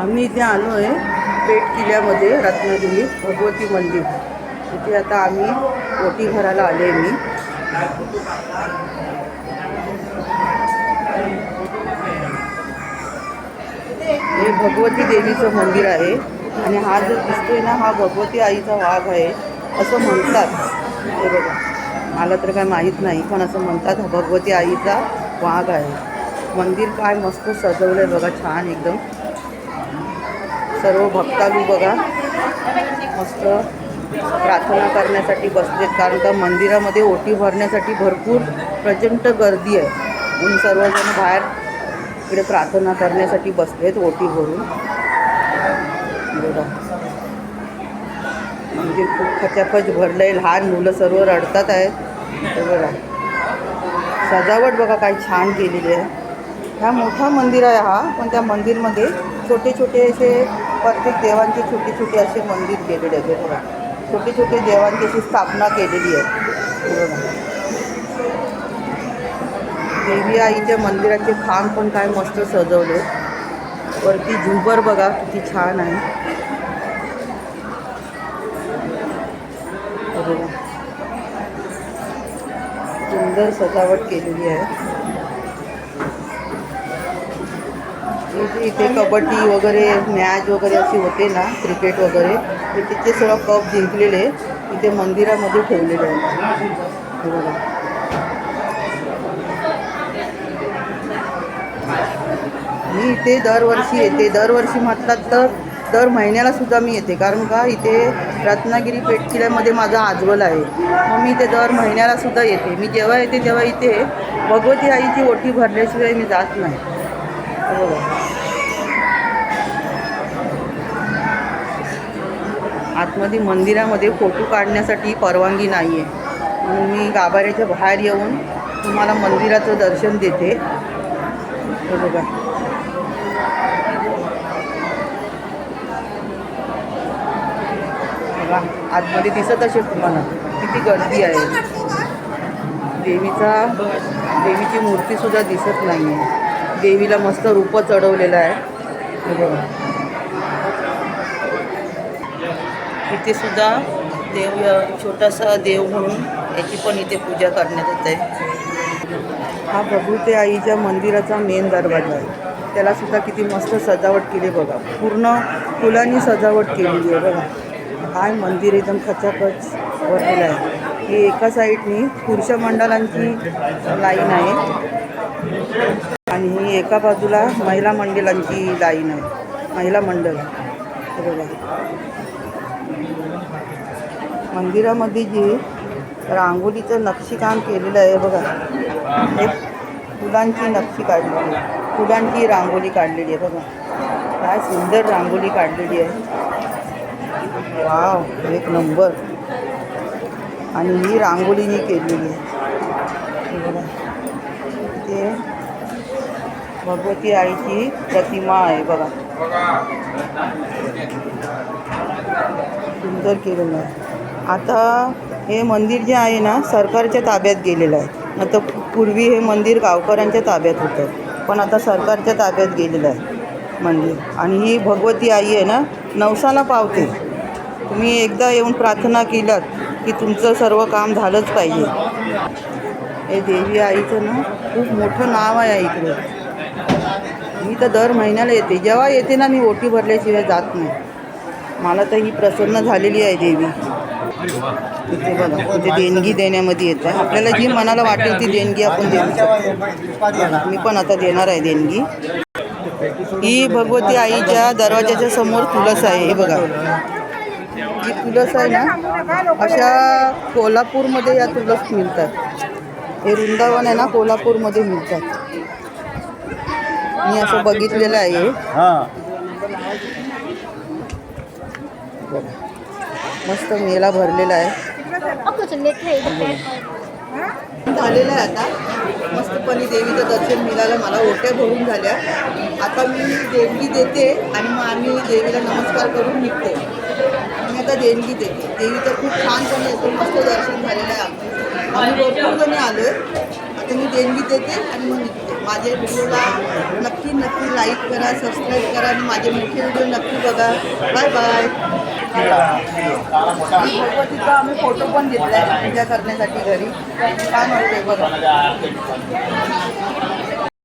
आम्ही इथे आलो आहे पेठ किल्ल्यामध्ये रत्नागिरी भगवती मंदिर. इथे आता आम्ही ओटी घराला आले मी. हे भगवती देवीचं मंदिर आहे आणि हा जो दिसतोय ना हा भगवती आईचा वाघ आहे असं म्हणतात. हे बघा. मला तर काय माहीत नाही पण असं म्हणतात हा भगवती आईचा वाघ आहे. मंदिर काय मस्त सजवलं आहे बघा छान एकदम. सर्व भक्तालू बघा. मस्त प्रार्थना करण्यासाठी बसलेत कारण का मंदिरामध्ये ओटी भरण्यासाठी भरपूर प्रचंड गर्दी आहे. म्हणून सर्वजण बाहेर इकडे प्रार्थना करण्यासाठी बसलेत ओटी भरून. बघा. मंदिर खूप खचाखच भरलं आहे लहान मुलं सर्व रडतात आहेत. बघा. सजावट बघा काय छान केलेली आहे. हा मोठा मंदिर आहे हा पण त्या मंदिरमध्ये छोटे छोटे असे प्रत्येक देवांचे छोटे छोटे असे मंदिर केलेले आहेत बघा. छोटे छोटे देवांची अशी स्थापना केलेली आहे. बघा देवी आईच्या मंदिराचे खांब पण काय मस्त सजवले. वरती झुंबर बघा किती छान आहे. सुंदर सजावट केलेली आहे. म्हणजे इथे कबड्डी वगैरे मॅच वगैरे अशी होते ना क्रिकेट वगैरे ते तिथे सगळं कप जिंकलेले इथे मंदिरामध्ये ठेवलेले आहे बघा. मी इथे दरवर्षी येते. दरवर्षी म्हटलात तर दर महिन्याला सुद्धा मी येते. कारण का इथे रत्नागिरी पेठ किल्ल्यामध्ये माझा आजवल आहे. मग मी इथे दर महिन्याला सुद्धा येते. मी जेव्हा येते तेव्हा इथे भगवती आईची ओटी भरल्याशिवाय मी जात नाही. आतमध्ये मंदिरामध्ये फोटो काढण्यासाठी परवानगी नाही आहे म्हणून मी गाभाऱ्याच्या बाहेर येऊन तुम्हाला मंदिराचं दर्शन देते. बघा. बघा आतमध्ये दिसत असेल तुम्हाला. किती गर्दी आहे. देवीचा देवीची मूर्तीसुद्धा दिसत नाही आहे देवीला मस्त रूप चढवलेलं आहे. बघा. इथे सुद्धा देव छोटासा देव म्हणून याची पण इथे पूजा करण्यात येत. आहे हा भगवती आईच्या मंदिराचा मेन दरवाजा आहे. त्याला सुद्धा किती मस्त सजावट केली बघा. पूर्ण फुलांनी सजावट केलेली आहे बघा. काय मंदिर एकदम खचाखच भरलेलं आहे. ही एका साईडनी पुरुष मंडळांची लाईन आहे. आणि ही एका बाजूला महिला मंडळांची लाईन आहे. महिला मंडळ. हे बघा मंदिरामध्ये जी रांगोळीचं नक्षीकाम केलेलं आहे बघा. हे फुलांची नक्षी काढलेली आहे. फुलांची रांगोळी काढलेली आहे बघा. काय सुंदर रांगोळी काढलेली आहे. वाव एक नंबर. आणि ही रांगोळीनी केलेली आहे. बघा. ते भगवती आईची प्रतिमा आहे बघा. सुंदर केलेलं आहे. आता हे मंदिर जे आहे ना सरकारच्या ताब्यात गेलेलं आहे. आता पूर्वी हे मंदिर गावकऱ्यांच्या ताब्यात होतं. पण आता सरकारच्या ताब्यात गेलेलं आहे मंदिर. आणि ही भगवती आई आहे ना नवसाला पावते. तुम्ही एकदा येऊन प्रार्थना केलात की तुमचं सर्व काम झालंच पाहिजे. हे देवी आईचं ना खूप मोठं नाव आहे इकडे. मी तर दर महिन्याला येते. जेव्हा येते ना मी ओटी भरल्याशिवाय जात नाही. मला तर ही प्रसन्न झालेली आहे देवी. तिथे बघा तिथे देणगी देण्यामध्ये येत आहे. आपल्याला जी मनाला वाटेल ती देणगी आपण देऊ शकतो. मी पण आता देणार आहे देणगी. ही भगवती आईच्या दरवाजाच्या समोर तुळस आहे. हे बघा. ही तुळस आहे ना अशा कोल्हापूरमध्ये या तुळस मिळतात. हे वृंदावन आहे ना कोल्हापूरमध्ये मिळतात. मी असं बघितलेलं आहे. मस्त मेला भरलेला आहे. झालेलं आहे आता. मस्तपणे देवीचं दर्शन मिळालं. मला ओट्या भरून झाल्या. आता मी देणगी देते आणि मग आम्ही देवीला नमस्कार करून निघते. मी आता देणगी देते. देवीचं खूप छानपणे येतो मस्त दर्शन झालेलं आहे आम्ही भरपूर जणी आलो आहे आता मी देणगी देते आणि मग निघते. माझे व्हिडिओला नक्की नक्की लाईक करा सबस्क्राईब करा आणि माझे मोठे व्हिडिओ नक्की बघा. बाय बाय भगवतीचा आम्ही फोटो पण घेतला आहे पूजा करण्यासाठी घरी. छान वाटते बघा.